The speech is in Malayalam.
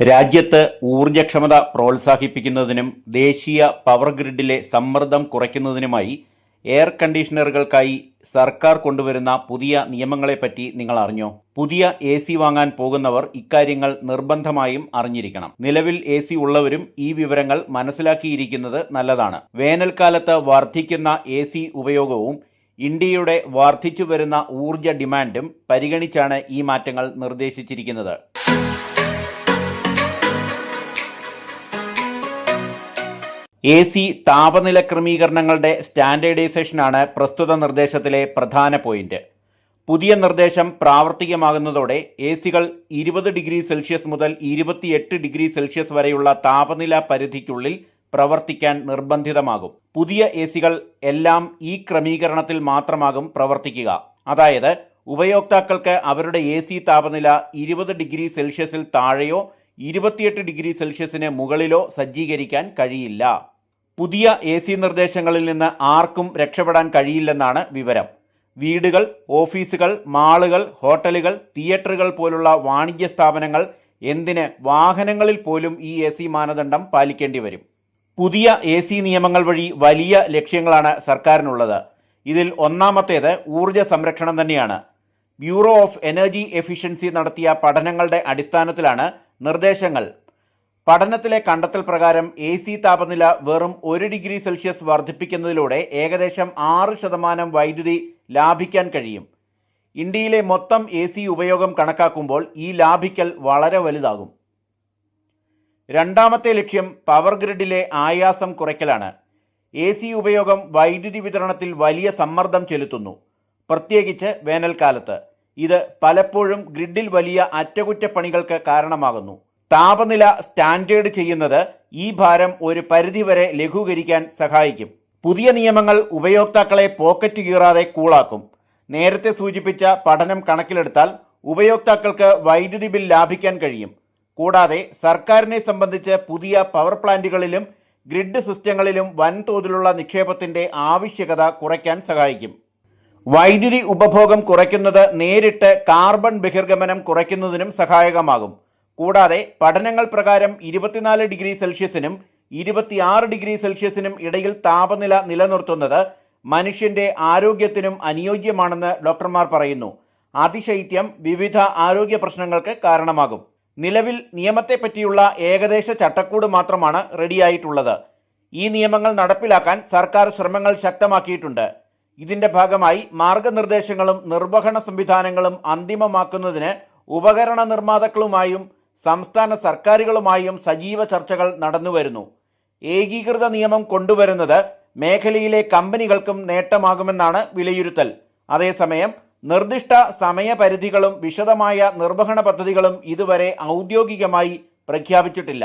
രാജ്യത്ത് ഊർജക്ഷമത പ്രോത്സാഹിപ്പിക്കുന്നതിനും ദേശീയ പവർ ഗ്രിഡിലെ സമ്മർദ്ദം കുറയ്ക്കുന്നതിനുമായി എയർ കണ്ടീഷണറുകൾക്കായി സർക്കാർ കൊണ്ടുവരുന്ന പുതിയ നിയമങ്ങളെപ്പറ്റി നിങ്ങൾ അറിഞ്ഞോ? പുതിയ എ സി വാങ്ങാൻ പോകുന്നവർ ഇക്കാര്യങ്ങൾ നിർബന്ധമായും അറിഞ്ഞിരിക്കണം. നിലവിൽ എ സി ഉള്ളവരും ഈ വിവരങ്ങൾ മനസ്സിലാക്കിയിരിക്കുന്നത് നല്ലതാണ്. വേനൽക്കാലത്ത് വർദ്ധിക്കുന്ന എ സി ഉപയോഗവും ഇന്ത്യയുടെ വർദ്ധിച്ചു വരുന്ന ഊർജ ഡിമാൻഡും പരിഗണിച്ചാണ് ഈ മാറ്റങ്ങൾ നിർദ്ദേശിച്ചിരിക്കുന്നത്. എ സി താപനില ക്രമീകരണങ്ങളുടെ സ്റ്റാൻഡേർഡൈസേഷനാണ് പ്രസ്തുത നിർദ്ദേശത്തിലെ പ്രധാന പോയിന്റ്. പുതിയ നിർദ്ദേശം പ്രാവർത്തികമാകുന്നതോടെ എ സികൾ ഇരുപത് ഡിഗ്രി സെൽഷ്യസ് മുതൽ ഇരുപത്തിയെട്ട് ഡിഗ്രി സെൽഷ്യസ് വരെയുള്ള താപനില പരിധിക്കുള്ളിൽ പ്രവർത്തിക്കാൻ നിർബന്ധിതമാകും. പുതിയ എ സികൾ എല്ലാം ഈ ക്രമീകരണത്തിൽ മാത്രമാകും പ്രവർത്തിക്കുക. അതായത് ഉപയോക്താക്കൾക്ക് അവരുടെ എ സി താപനില ഇരുപത് ഡിഗ്രി സെൽഷ്യസിൽ താഴെയോ ഇരുപത്തിയെട്ട് ഡിഗ്രി സെൽഷ്യസിന് മുകളിലോ സജ്ജീകരിക്കാൻ കഴിയില്ല. പുതിയ എ സി നിർദ്ദേശങ്ങളിൽ നിന്ന് ആർക്കും രക്ഷപ്പെടാൻ കഴിയില്ലെന്നാണ് വിവരം. വീടുകൾ ഓഫീസുകൾ മാളുകൾ ഹോട്ടലുകൾ തിയേറ്ററുകൾ പോലുള്ള വാണിജ്യ സ്ഥാപനങ്ങൾ എന്തിന് വാഹനങ്ങളിൽ പോലും ഈ എ സി മാനദണ്ഡം പാലിക്കേണ്ടി വരും? പുതിയ എ സി നിയമങ്ങൾ വഴി വലിയ ലക്ഷ്യങ്ങളാണ് സർക്കാരിനുള്ളത്. ഇതിൽ ഒന്നാമത്തേത് ഊർജ സംരക്ഷണം തന്നെയാണ്. ബ്യൂറോ ഓഫ് എനർജി എഫിഷ്യൻസി നടത്തിയ പഠനങ്ങളുടെ അടിസ്ഥാനത്തിലാണ് നിർദ്ദേശങ്ങൾ പഠനത്തിലെ കണ്ടെത്തൽ പ്രകാരം എ സി താപനില വെറും ഒരു ഡിഗ്രി സെൽഷ്യസ് വർദ്ധിപ്പിക്കുന്നതിലൂടെ ഏകദേശം ആറ് ശതമാനം വൈദ്യുതി ലാഭിക്കാൻ കഴിയും. ഇന്ത്യയിലെ മൊത്തം എ സി ഉപയോഗം കണക്കാക്കുമ്പോൾ ഈ ലാഭിക്കൽ വളരെ വലുതാകും. രണ്ടാമത്തെ ലക്ഷ്യം പവർ ഗ്രിഡിലെ ആയാസം കുറയ്ക്കലാണ്. എ സി ഉപയോഗം വൈദ്യുതി വിതരണത്തിൽ വലിയ സമ്മർദ്ദം ചെലുത്തുന്നു. പ്രത്യേകിച്ച് വേനൽക്കാലത്ത്. ഇത് പലപ്പോഴും ഗ്രിഡിൽ വലിയ അറ്റകുറ്റപ്പണികൾക്ക് കാരണമാകുന്നു. താപനില സ്റ്റാൻഡേർഡ് ചെയ്യുന്നത് ഈ ഭാരം ഒരു പരിധിവരെ ലഘൂകരിക്കാൻ സഹായിക്കും. പുതിയ നിയമങ്ങൾ ഉപയോക്താക്കളെ പോക്കറ്റ് കീറാതെ കൂളാക്കും. നേരത്തെ സൂചിപ്പിച്ച പഠനം കണക്കിലെടുത്താൽ ഉപയോക്താക്കൾക്ക് വൈദ്യുതി ബിൽ ലാഭിക്കാൻ കഴിയും. കൂടാതെ സർക്കാരിനെ സംബന്ധിച്ച് പുതിയ പവർ പ്ലാന്റുകളിലും ഗ്രിഡ് സിസ്റ്റങ്ങളിലും വൻതോതിലുള്ള നിക്ഷേപത്തിന്റെ ആവശ്യകത കുറയ്ക്കാൻ സഹായിക്കും. വൈദ്യുതി ഉപഭോഗം കുറയ്ക്കുന്നത് നേരിട്ട് കാർബൺ ബഹിർഗമനം കുറയ്ക്കുന്നതിനും സഹായകമാകും. കൂടാതെ പഠനങ്ങൾ പ്രകാരം ഇരുപത്തിനാല് ഡിഗ്രി സെൽഷ്യസിനും ഇരുപത്തിയാറ് ഡിഗ്രി സെൽഷ്യസിനും ഇടയിൽ താപനില നിലനിർത്തുന്നത് മനുഷ്യന്റെ ആരോഗ്യത്തിനും അനുയോജ്യമാണെന്ന് ഡോക്ടർമാർ പറയുന്നു. അതിശൈത്യം വിവിധ ആരോഗ്യ പ്രശ്നങ്ങൾക്ക് കാരണമാകും. നിലവിൽ നിയമത്തെപ്പറ്റിയുള്ള ഏകദേശ ചട്ടക്കൂട് മാത്രമാണ് റെഡിയായിട്ടുള്ളത്. ഈ നിയമങ്ങൾ നടപ്പിലാക്കാൻ സർക്കാർ ശ്രമങ്ങൾ ശക്തമാക്കിയിട്ടുണ്ട്. ഇതിന്റെ ഭാഗമായി മാർഗനിർദ്ദേശങ്ങളും നിർവഹണ സംവിധാനങ്ങളും അന്തിമമാക്കുന്നതിന് ഉപകരണ നിർമ്മാതാക്കളുമായും സംസ്ഥാന സർക്കാരുകളുമായും സജീവ ചർച്ചകൾ നടന്നുവരുന്നു. ഏകീകൃത നിയമം കൊണ്ടുവരുന്നത് മേഖലയിലെ കമ്പനികൾക്കും നേട്ടമാകുമെന്നാണ് വിലയിരുത്തൽ. അതേസമയം നിർദ്ദിഷ്ട സമയപരിധികളും വിശദമായ നിർവഹണ പദ്ധതികളും ഇതുവരെ ഔദ്യോഗികമായി പ്രഖ്യാപിച്ചിട്ടില്ല.